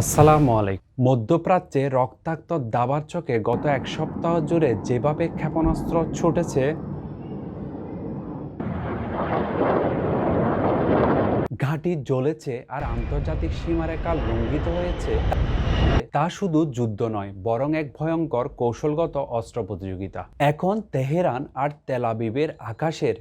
আসসালামু আলাইকুম। মধ্যপ্রাচ্যে রক্তাক্ত দাবার চোখে গত এক সপ্তাহ জুড়ে যেভাবে ক্ষেপণাস্ত্র ছুটেছে, ঘাঁটি জ্বলেছে আর আন্তর্জাতিক সীমারেখা লঙ্ঘিত হয়েছে, তা শুধু যুদ্ধ নয়, বরং এক ভয়ঙ্কর কৌশলগত অস্ত্র প্রতিযোগিতা। এখন তেহরান আর তেলাবিবের আকাশের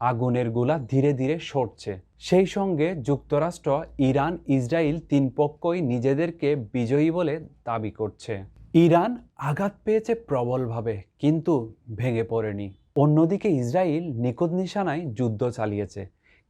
আগুনের গোলা ধীরে ধীরে সরছে। সেই সঙ্গে যুক্তরাষ্ট্র, ইরান, ইসরায়েল তিন পক্ষই নিজেদেরকে বিজয়ী বলে দাবি করছে। ইরান আঘাত পেয়েছে প্রবলভাবে, কিন্তু ভেঙে পড়েনি। অন্যদিকে ইসরায়েল নিখুঁত নিশানায় যুদ্ধ চালিয়েছে,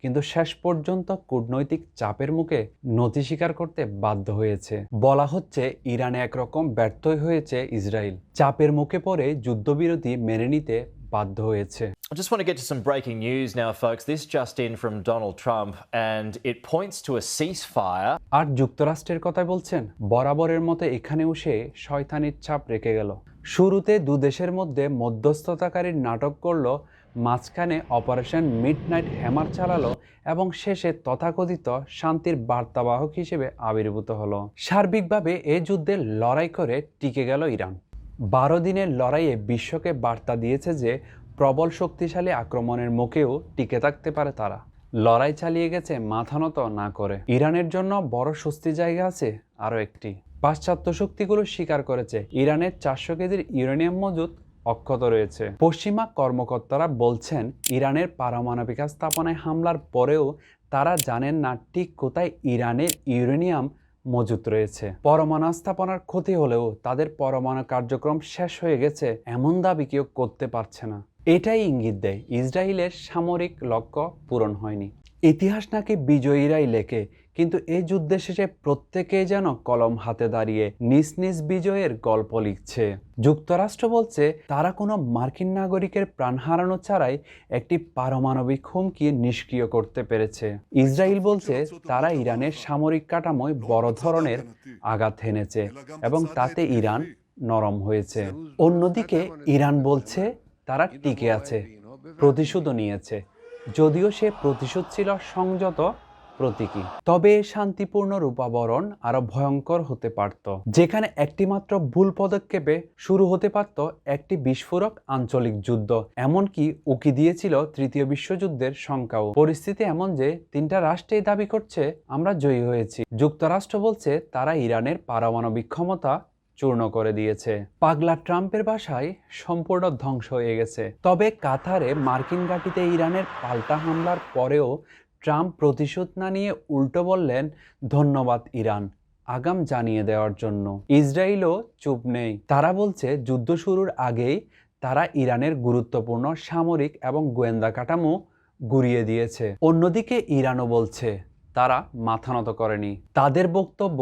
কিন্তু শেষ পর্যন্ত কূটনৈতিক চাপের মুখে নথি স্বীকার করতে বাধ্য হয়েছে। বলা হচ্ছে, ইরানে একরকম ব্যর্থই হয়েছে ইসরায়েল। চাপের মুখে পড়ে যুদ্ধবিরতি মেনে নিতে বাধ্য হয়েছে I just want to get to some breaking news now, folks. This just in from Donald Trump, and it points to a ceasefire. আর যুক্তরাষ্ট্রের কথা বলছেন বরাবরের মতো এখানেও সে শয়তানির ছাপ রেখে গেল শুরুতে দু দেশের মধ্যে মধ্যস্থতাকারীর নাটক করল মাঝখানে অপারেশন মিড নাইট হ্যামার চালালো এবং শেষে তথাকথিত শান্তির বার্তাবাহক হিসেবে আবির্ভূত হলো সার্বিকভাবে এ যুদ্ধে লড়াই করে টিকে গেল ইরান বারো দিনের লড়াইয়ে বিশ্বকে বার্তা দিয়েছে যে প্রবল শক্তিশালী আক্রমণের মুখেও টিকে থাকতে পারে তারা। লড়াই চালিয়ে গেছে মাথা নত না করে। ইরানের জন্য বড় স্বস্তি জায়গা আছে আরও একটি। পাশ্চাত্য শক্তিগুলো স্বীকার করেছে। ইরানের চারশো কেজির ইউরেনিয়াম মজুদ অক্ষত রয়েছে। পশ্চিমা কর্মকর্তারা বলছেন, ইরানের পারমাণবিক স্থাপনায় হামলার পরেও তারা জানেন না ঠিক কোথায় ইরানের ইউরেনিয়াম মজুত রয়েছে। পরমাণু স্থাপনার ক্ষতি হলেও তাদের পরমাণু কার্যক্রম শেষ হয়ে গেছে এমন দাবি কেউ করতে পারছে না। এটাই ইঙ্গিত দেয়, ইসরায়েলের সামরিক লক্ষ্য পূরণ হয়নি। ইতিহাস নাকি বিজয়ীরাই লেখে কিন্তু এই যুদ্ধের শেষে প্রত্যেকেই যেন কলম হাতে দাঁড়িয়ে নিজ নিজ বিজয়ের গল্প লিখছে। যুক্তরাষ্ট্র বলছে, তারা কোনো মার্কিন নাগরিকের প্রাণ হারানো ছাড়াই একটি পারমাণবিক হুমকি নিষ্ক্রিয় করতে পেরেছে। ইসরায়েল বলছে, তারা ইরানের সামরিক কাঠামোয় বড় ধরনের আঘাত হেনেছে এবং তাতে ইরান নরম হয়েছে। অন্যদিকে, ইরান বলছে, তারা টিকে আছে, প্রতিশোধও নিয়েছে। যদিও সে প্রতিশোধ ছিল সংযত প্রতীকী। তবে শান্তিপূর্ণ রূপাবরণ আরও ভয়ঙ্কর হতে পারত। যেখানে একটিমাত্র ভুল পদক্ষেপে শুরু হতে পারত একটি বিস্ফোরক আঞ্চলিক যুদ্ধ। এমনকি উকি দিয়েছিল তৃতীয় বিশ্বযুদ্ধের সংখ্যাও। পরিস্থিতি এমন যে, তিনটা রাষ্ট্রেই দাবি করছে, আমরা জয়ী হয়েছি। যুক্তরাষ্ট্র বলছে, তারা ইরানের পারমাণবিক ক্ষমতা চূর্ণ করে দিয়েছে। পাগলা ট্রাম্পের বাসায় সম্পূর্ণ ধ্বংস হয়ে গেছে। তবে কাতারে মার্কিন ঘাটিতে ইরানের পাল্টা হামলার পরেও ট্রাম্প প্রতিশোধ না নিয়ে উল্টো বললেন, ধন্যবাদ ইরান, আগাম জানিয়ে দেওয়ার জন্য। ইসরায়েলও চুপ নেই। তারা বলছে, যুদ্ধ শুরুর আগেই তারা ইরানের গুরুত্বপূর্ণ সামরিক এবং গোয়েন্দা কাঠামো গুড়িয়ে দিয়েছে। অন্যদিকে ইরানও বলছে, তারা মাথা নত করেনি। তাদের বক্তব্য,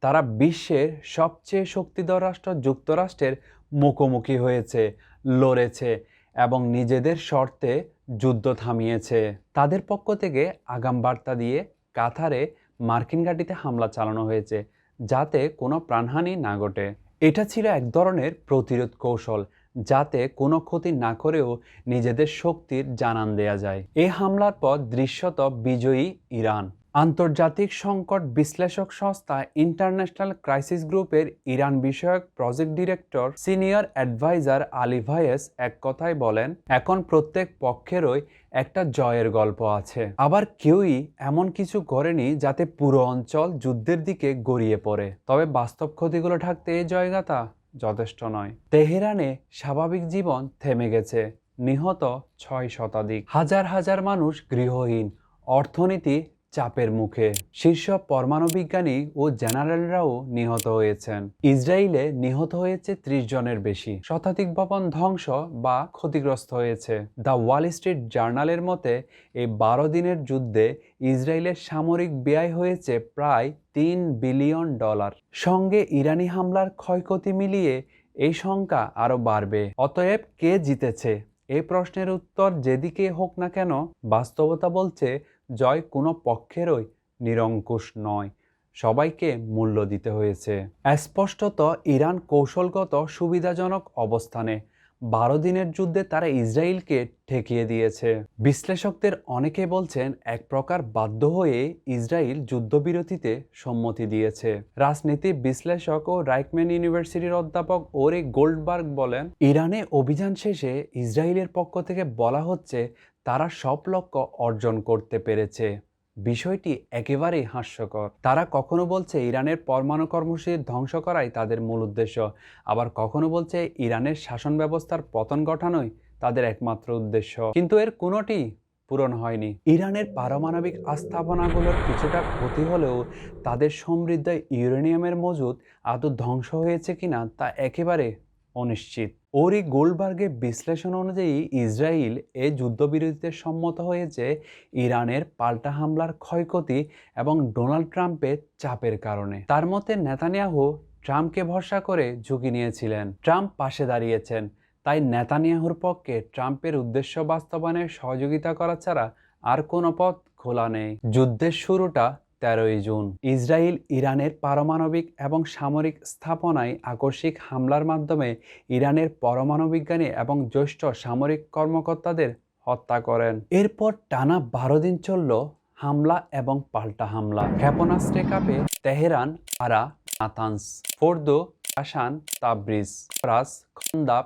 তারা বিশ্বের সবচেয়ে শক্তিধর রাষ্ট্র যুক্তরাষ্ট্রের মুখোমুখি হয়েছে, লড়েছে এবং নিজেদের শর্তে যুদ্ধ থামিয়েছে। তাদের পক্ষ থেকে আগাম বার্তা দিয়ে কাথারে মার্কিন ঘাঁটিতে হামলা চালানো হয়েছে, যাতে কোনো প্রাণহানি না ঘটে। এটা ছিল এক ধরনের প্রতিরোধ কৌশল, যাতে কোনো ক্ষতি না করেও নিজেদের শক্তির জানান দেয়া যায়। এই হামলার পর দৃশ্যত বিজয়ী ইরান। আন্তর্জাতিক সংকট বিশ্লেষক সংস্থা ইন্টারন্যাশনাল ক্রাইসিস গ্রুপের ইরান বিষয়ক project director senior adviser Ali Vaez এক কথায় বলেন, এখন প্রত্যেক পক্ষেরই একটা জয়ের গল্প আছে। আবার কেউই এমন কিছু করেনি যাতে পুরো অঞ্চল যুদ্ধের দিকে গড়িয়ে পড়ে। তবে বাস্তব ক্ষতিগুলো ঢাকতে এই জয়গাথা যথেষ্ট নয়। তেহরানে স্বাভাবিক জীবন থেমে গেছে, নিহত ছয় শতাধিক। হাজার হাজার মানুষ গৃহহীন। অর্থনীতি চাপের মুখে। শীর্ষ পরমাণু বিজ্ঞানী ও জেনারেলরাও নিহত হয়েছেন। ইসরায়েলে নিহত হয়েছে ত্রিশ জনের বেশি। শতাধিক ভবন ধ্বংস বা ক্ষতিগ্রস্ত হয়েছে। দ্য ওয়াল স্ট্রিট জার্নালের মতে, এই বারো দিনের যুদ্ধে ইসরায়েলের সামরিক ব্যয় হয়েছে প্রায় তিন বিলিয়ন ডলার। সঙ্গে ইরানি হামলার ক্ষয়ক্ষতি মিলিয়ে এই সংখ্যা আরও বাড়বে। অতএব কে জিতেছে? এই প্রশ্নের উত্তর যেদিকে হোক না কেন বাস্তবতা বলছে জয় কোনো পক্ষেরই নিরঙ্কুশ নয়। সবাইকে মূল্য দিতে হয়েছে। স্পষ্টত ইরান কৌশলগত সুবিধাজনক অবস্থানে বারো দিনের যুদ্ধে তারা ইসরায়েলকে ঠেকিয়ে দিয়েছে। বিশ্লেষকদের অনেকে বলছেন এক প্রকার বাধ্য হয়ে ইসরায়েল যুদ্ধবিরতিতে সম্মতি দিয়েছে। রাজনীতি বিশ্লেষক ও রাইকম্যান ইউনিভার্সিটির অধ্যাপক ওরে গোল্ডবার্গ বলেন, ইরানে অভিযান শেষে ইসরায়েলের পক্ষ থেকে বলা হচ্ছে তারা সব লক্ষ্য অর্জন করতে পেরেছে। বিষয়টি একেবারেই হাস্যকর। তারা কখনো বলছে ইরানের পরমাণু কর্মসূচি ধ্বংস করাই তাদের মূল উদ্দেশ্য। আবার কখনো বলছে ইরানের শাসন ব্যবস্থার পতন ঘটানোই তাদের একমাত্র উদ্দেশ্য। কিন্তু এর কোনোটি পূরণ হয়নি। ইরানের পারমাণবিক আস্থাপনাগুলোর কিছুটা ক্ষতি হলেও তাদের সমৃদ্ধ ইউরেনিয়ামের মজুদ আদৌ ধ্বংস হয়েছে কিনা তা একেবারে অনিশ্চিত। ওরি গোল্ডবার্গের বিশ্লেষণ অনুযায়ী ইসরায়েল এ যুদ্ধবিরতিতে সম্মত হয়েছে ইরানের পাল্টা হামলার ক্ষয়ক্ষতি এবং ডোনাল্ড ট্রাম্পের চাপের কারণে। তার মতে নেতানিয়াহু ট্রাম্পকে ভরসা করে ঝুঁকি নিয়েছিলেন। ট্রাম্প পাশে দাঁড়িয়েছেন। তাই নেতানিয়াহুর পক্ষে ট্রাম্পের উদ্দেশ্য বাস্তবায়নে সহযোগিতা করা ছাড়া আর কোনো পথ খোলা নেই। যুদ্ধের শুরুটা তেরোই জুন, ইসরায়েল ইরানের পারমাণবিক এবং সামরিক স্থাপনায় আকস্মিক হামলার মাধ্যমে ইরানের পরমাণু বিজ্ঞানী এবং জ্যেষ্ঠ সামরিক কর্মকর্তাদের হত্যা করেন। এরপর টানা বারো দিন চলল হামলা এবং পাল্টা হামলা। ক্ষেপণাস্ত্রে কাপে তেহরান, আরা নাতানস ফোর্দো, আসান, তাবরিজ, ফ্রাস, খন্দাব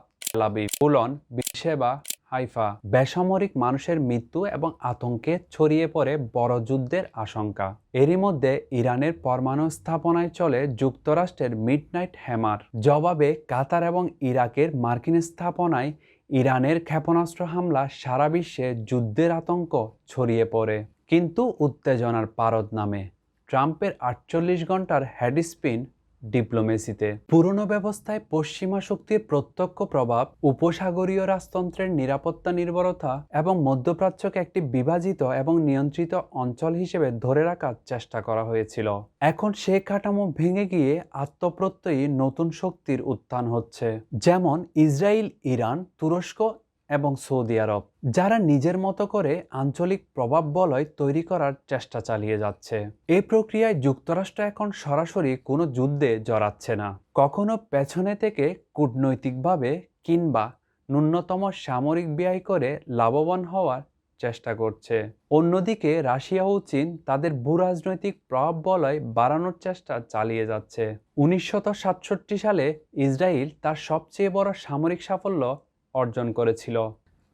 পুলন বিশেবা হাইফা, বেসামরিক মানুষের মৃত্যু এবং আতঙ্কে ছড়িয়ে পড়ে বড় যুদ্ধের আশঙ্কা। এরই মধ্যে ইরানের পরমাণু স্থাপনায় চলে যুক্তরাষ্ট্রের মিডনাইট হ্যামার। জবাবে কাতার এবং ইরাকের মার্কিন স্থাপনায় ইরানের ক্ষেপণাস্ত্র হামলা সারা বিশ্বে যুদ্ধের আতঙ্ক ছড়িয়ে পড়ে। কিন্তু উত্তেজনার পারদ নামে। ট্রাম্পের আটচল্লিশ ঘণ্টার হেড স্পিন ডিপ্লোমেসিতে। পুরনো ব্যবস্থায় পশ্চিমা শক্তির প্রত্যক্ষ প্রভাব, উপসাগরীয় রাজতন্ত্রের নিরাপত্তা নির্ভরতা এবং মধ্যপ্রাচ্যকে একটি বিভাজিত এবং নিয়ন্ত্রিত অঞ্চল হিসেবে ধরে রাখার চেষ্টা করা হয়েছিল। এখন সে কাঠামো ভেঙে গিয়ে আত্মপ্রত্যয়ী নতুন শক্তির উত্থান হচ্ছে। যেমন ইসরায়েল, ইরান, তুরস্ক এবং সৌদি আরব, যারা নিজের মতো করে আঞ্চলিক প্রভাব বলয় তৈরি করার চেষ্টা চালিয়ে যাচ্ছে। এ প্রক্রিয়ায় যুক্তরাষ্ট্র এখন সরাসরি কোনো যুদ্ধে জড়াচ্ছে না। কখনো পেছনে থেকে কূটনৈতিকভাবে কিংবা ন্যূনতম সামরিক ব্যয় করে লাভবান হওয়ার চেষ্টা করছে। অন্যদিকে রাশিয়া ও চীন তাদের ভূরাজনৈতিক প্রভাব বলয় বাড়ানোর চেষ্টা চালিয়ে যাচ্ছে। উনিশশো সাতষট্টি সালে ইসরায়েল তার সবচেয়ে বড় সামরিক সাফল্য অর্জন করেছিল।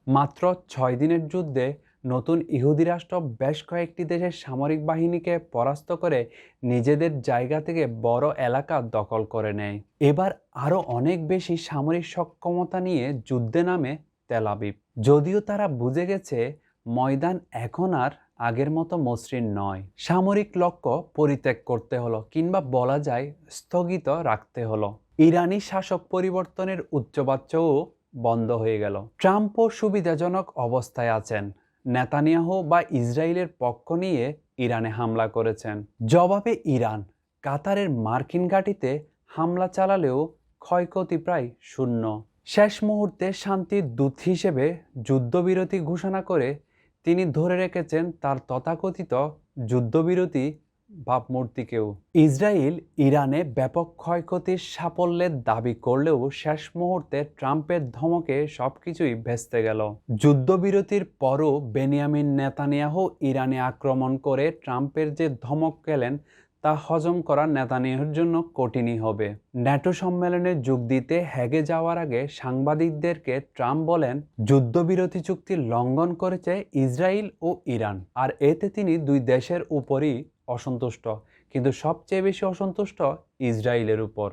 মাত্র ছয় দিনের যুদ্ধে নতুন ইহুদি রাষ্ট্র বেশ কয়েকটি দেশের সামরিক বাহিনীকে পরাস্ত করে নিজেদের জায়গা থেকে বড় এলাকা দখল করে নেয়। এবার আরও অনেক বেশি সামরিক সক্ষমতা নিয়ে যুদ্ধে নামে তেলাবিব যদিও তারা বুঝে গেছে, ময়দান এখন আর আগের মতো মসৃণ নয়। সামরিক লক্ষ্য পরিত্যাগ করতে হলো কিংবা বলা যায় স্থগিত রাখতে হলো। ইরানি শাসক পরিবর্তনের উচ্চবাচ্যও বন্ধ হয়ে গেল। ট্রাম্পও সুবিধাজনক অবস্থায় আছেন। নেতানিয়াহু বা ইসরায়েলের পক্ষ নিয়ে ইরানে হামলা করেছেন। জবাবে ইরান, কাতারের মার্কিন ঘাঁটিতে হামলা চালালেও ক্ষয়ক্ষতি প্রায় শূন্য। শেষ মুহূর্তে শান্তির দূত হিসেবে যুদ্ধবিরতি ঘোষণা করে তিনি ধরে রেখেছেন তার তথাকথিত যুদ্ধবিরতি ভাবমূর্তিকেও। ইসরায়েল ইরানে ব্যাপক ক্ষয়ক্ষতির সাফল্যের দাবি করলেও শেষ মুহূর্তে ট্রাম্পের ধমকে সবকিছুই ভেস্তে গেল। যুদ্ধবিরতির পরও বেনিয়ামিন নেতানিয়াহু ইরানে আক্রমণ করে ট্রাম্পের যে ধমক গেলেন তা হজম করা নেতানিয়াহুর জন্য কঠিনই হবে। ন্যাটো সম্মেলনে যোগ দিতে হেগে যাওয়ার আগে সাংবাদিকদেরকে ট্রাম্প বলেন, যুদ্ধবিরতি চুক্তি লঙ্ঘন করেছে ইসরায়েল ও ইরান, আর এতে তিনি দুই দেশের উপরই অসন্তুষ্ট কিন্তু সবচেয়ে বেশি অসন্তুষ্ট ইসরায়েলের উপর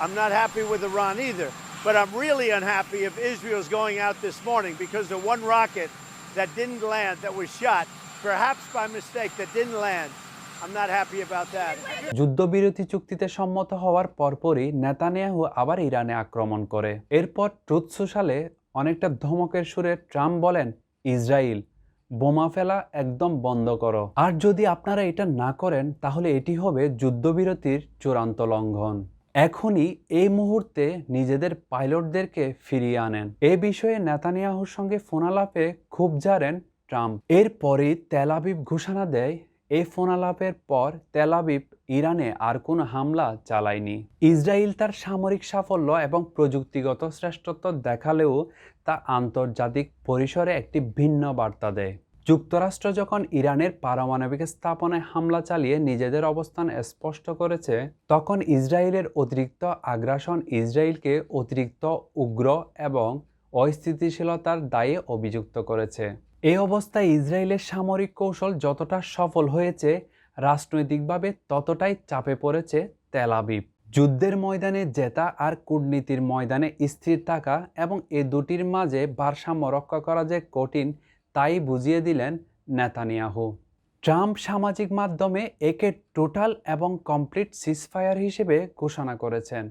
I'm not happy with Iran either, but I'm really unhappy if Israel's going out this morning because the one rocket that didn't land, that was shot, perhaps by mistake, that didn't land. I'm not happy about that. যুদ্ধবিরতি চুক্তিতে সম্মত হওয়ার পরপরই Netanyahu আবার ইরানে আক্রমণ করে এরপর ট্রুথ সোশ্যালে অনেকটা ধমকের সুরে ট্রাম্প বলেন ইসরায়েল বোমা ফেলা একদম বন্ধ করো। আর যদি আপনারা এটা না করেন, তাহলে এটি হবে যুদ্ধবিরতির চূড়ান্ত লঙ্ঘন। এখনই এই মুহূর্তে নিজেদের পাইলটদেরকে ফিরিয়ে আনেন। এ বিষয়ে নেতানিয়াহুর সঙ্গে ফোনালাপে খুব জারেন ট্রাম্প। এরপরই তেলাবিব ঘোষণা দেয় এই ফোনালাপের পর তেলাবিব ইরানে আর কোনো হামলা চালায়নি। ইসরায়েল তার সামরিক সাফল্য এবং প্রযুক্তিগত শ্রেষ্ঠত্ব দেখালেও তা আন্তর্জাতিক পরিসরে একটি ভিন্ন বার্তা দেয়। যুক্তরাষ্ট্র যখন ইরানের পারমাণবিক স্থাপনায় হামলা চালিয়ে নিজেদের অবস্থান স্পষ্ট করেছে, তখন ইসরায়েলের অতিরিক্ত আগ্রাসন ইসরায়েলকে অতিরিক্ত উগ্র এবং অস্থিতিশীলতার দায়ে অভিযুক্ত করেছে। এই অবস্থায় ইসরায়েলের সামরিক কৌশল যতটা সফল হয়েছে, রাজনৈতিকভাবে ততটাই চাপে পড়েছে তেলাবিব যুদ্ধের ময়দানে জেতা আর কূটনীতির ময়দানে স্থির থাকা এবং এ দুটির মাঝে ভারসাম্য রক্ষা করা যে কঠিন তাই বুঝিয়ে দিলেন নেতানিয়াহু। ট্রাম্প সামাজিক মাধ্যমে একে টোটাল এবং কমপ্লিট সিজফায়ার হিসেবে ঘোষণা করেছেন।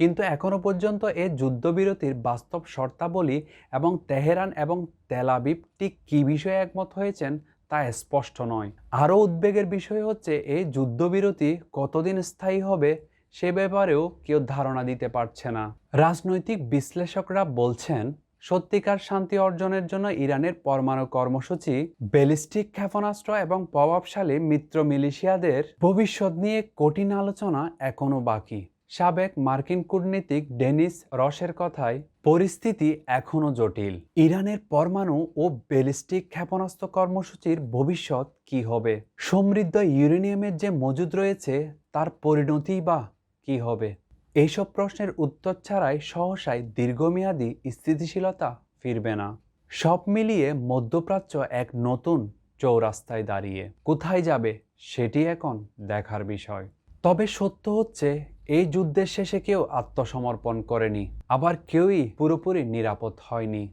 কিন্তু এখনও পর্যন্ত এ যুদ্ধবিরতির বাস্তব শর্তাবলী এবং তেহরান এবং তেলাবিব ঠিক কী বিষয়ে একমত হয়েছেন তা স্পষ্ট নয়। আরও উদ্বেগের বিষয় হচ্ছে এই যুদ্ধবিরতি কতদিন স্থায়ী হবে সে ব্যাপারেও কেউ ধারণা দিতে পারছে না। রাজনৈতিক বিশ্লেষকরা বলছেন সত্যিকার শান্তি অর্জনের জন্য ইরানের পরমাণু কর্মসূচি, ব্যালিস্টিক ক্ষেপণাস্ত্র এবং প্রভাবশালী মিত্র মিলিশিয়াদের ভবিষ্যৎ নিয়ে কঠিন আলোচনা এখনও বাকি। সাবেক মার্কিন কূটনীতিক ডেনিস রসের কথায়, পরিস্থিতি এখনও জটিল। ইরানের পরমাণু ও ব্যালিস্টিক ক্ষেপণাস্ত্র কর্মসূচির ভবিষ্যৎ কি হবে? সমৃদ্ধ ইউরেনিয়ামের যে মজুদ রয়েছে, তার পরিণতি বা কি হবে? এইসব প্রশ্নের উত্তর ছাড়াই সহসায় দীর্ঘমেয়াদী স্থিতিশীলতা ফিরবে না। সব মিলিয়ে মধ্যপ্রাচ্য এক নতুন চৌরাস্তায় দাঁড়িয়ে। কোথায় যাবে সেটি এখন দেখার বিষয়। তবে সত্য হচ্ছে, এই যুদ্ধের শেষে কেউ আত্মসমর্পণ করেনি। আবার কেউই পুরোপুরি নিরাপদ হয়নি।